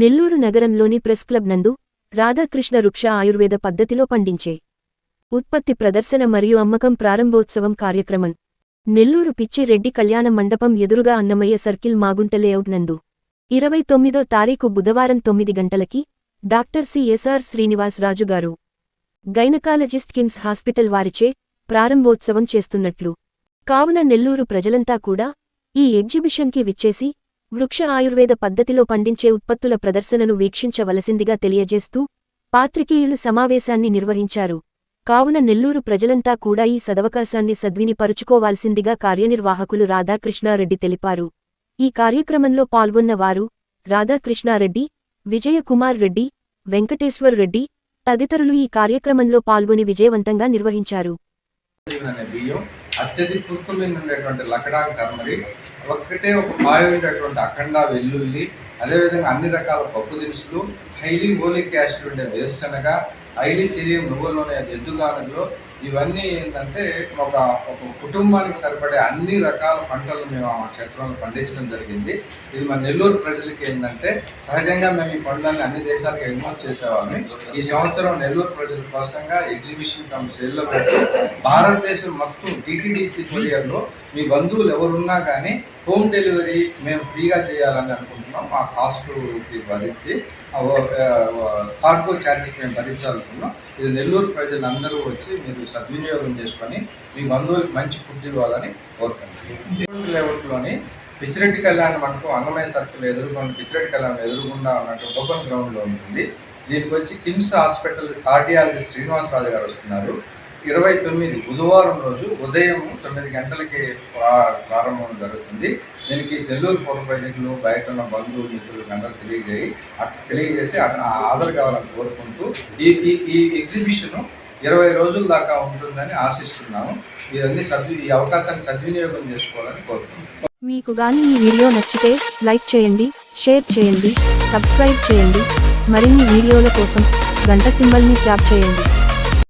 నెల్లూరు నగరంలోని press club నందు రాధాకృష్ణ వృక్ష ఆయుర్వేద పద్ధతిలో పండించే ఉత్పత్తి ప్రదర్శన మరియు అమ్మకం ప్రారంభోత్సవం కార్యక్రమం. నెల్లూరు పిచ్చిరెడ్డి కళ్యాణ మండపం ఎదురుగా అన్నమయ్య సర్కిల్ మాగుంట లేఅవుట్ నందు ఇరవై తొమ్మిదో తారీఖు బుధవారం తొమ్మిది గంటలకి డాక్టర్ సిఎస్ఆర్ శ్రీనివాస్ రాజుగారు గైనకాలజిస్ట్ కిమ్స్ హాస్పిటల్ వారిచే ప్రారంభోత్సవం చేస్తున్నట్లు. కావున నెల్లూరు ప్రజలంతా కూడా ఈ ఎగ్జిబిషన్కి విచ్చేసి వృక్ష ఆయుర్వేద పద్ధతిలో పండించే ఉత్పత్తుల ప్రదర్శనను వీక్షించవలసిందిగా తెలియజేస్తూ పాత్రికేయులు సమావేశాన్ని నిర్వహించారు. కావున నెల్లూరు ప్రజలంతా కూడా ఈ సదవకాశాన్ని సద్వినిపరుచుకోవాల్సిందిగా కార్యనిర్వాహకులు రాధాకృష్ణారెడ్డి తెలిపారు. ఈ కార్యక్రమంలో పాల్గొన్న వారు రాధాకృష్ణారెడ్డి విజయకుమార్ రెడ్డి వెంకటేశ్వర్ రెడ్డి తదితరులు ఈ కార్యక్రమంలో పాల్గొని విజయవంతంగా నిర్వహించారు. అత్యధిక కుర్కుమిన్ ఉండేటువంటి లకడాంగ్ టర్మరిక్ ఒక్కటే ఒక పాయ ఉండేటువంటి అఖండ వెల్లుల్లి అదేవిధంగా అన్ని రకాల పప్పు దినుసులు హైలీ ఓలిక్ యాసిడ్ ఉండే వేరుశనగ హైలీ సీరియం నువ్వులోనే ఎద్దుగానులో ఇవన్నీ ఏంటంటే ఒక ఒక కుటుంబానికి సరిపడే అన్ని రకాల పంటలు మేము ఆ క్షేత్రంలో పండించడం జరిగింది. ఇది మన నెల్లూరు ప్రజలకి ఏంటంటే సహజంగా మేము ఈ పండ్లన్నీ అన్ని దేశాలకు ఎగుమతి చేసేవాళ్ళని ఈ సంవత్సరం నెల్లూరు ప్రజల కోసంగా ఎగ్జిబిషన్ కమ్ సేల్లో పెట్టి భారతదేశం మొత్తం డిటిడిసి కొరియర్లో మీ బంధువులు ఎవరున్నా కానీ హోమ్ డెలివరీ మేము ఫ్రీగా చేయాలని అనుకుంటున్నాం. మా కాస్ట్ భరించి కార్గో ఛార్జెస్ మేము భరించాలనుకున్నాం ఇది నెల్లూరు ప్రజలందరూ వచ్చి మీరు సద్వినియోగం చేసుకొని మీ బంధువులకు మంచి ఫుడ్ ఇవ్వాలని కోరుకుంటున్నాం. లెవెల్స్లోని పిచ్చిరెడ్డి కళ్యాణ మండపం అన్నమయ్య సర్కిల్ ఎదుర్కొని పిచ్చిరెడ్డి కళ్యాణం ఎదురుగుండా ఉన్నట్టు ఓపెన్ గ్రౌండ్లో ఉంటుంది దీనికి వచ్చి కిమ్స్ హాస్పిటల్ కార్డియాలజిస్ట్ శ్రీనివాసరాజు గారు వస్తున్నారు. ఇరవై తొమ్మిది బుధవారం రోజు ఉదయం తొమ్మిది గంటలకి ప్రారంభం జరుగుతుంది. దీనికి నెల్లూరు పౌర ప్రజలు బయట ఉన్న బంధువులు మిత్రులకు అందరూ తెలియజేయి తెలియజేసి అట్- ఆధార్ కావాలని కోరుకుంటూ ఈ ఈ ఈ ఎగ్జిబిషన్ ఇరవై రోజుల దాకా ఉంటుందని ఆశిస్తున్నాము. ఇవన్నీ సద్వి ఈ అవకాశాన్ని సద్వినియోగం చేసుకోవాలని కోరుకుంటున్నాం. మీకు కానీ ఈ వీడియో నచ్చితే లైక్ చేయండి షేర్ చేయండి సబ్స్క్రైబ్ చేయండి. మరిన్ని వీడియోల కోసం గంట సింబల్ని ట్యాప్ చేయండి.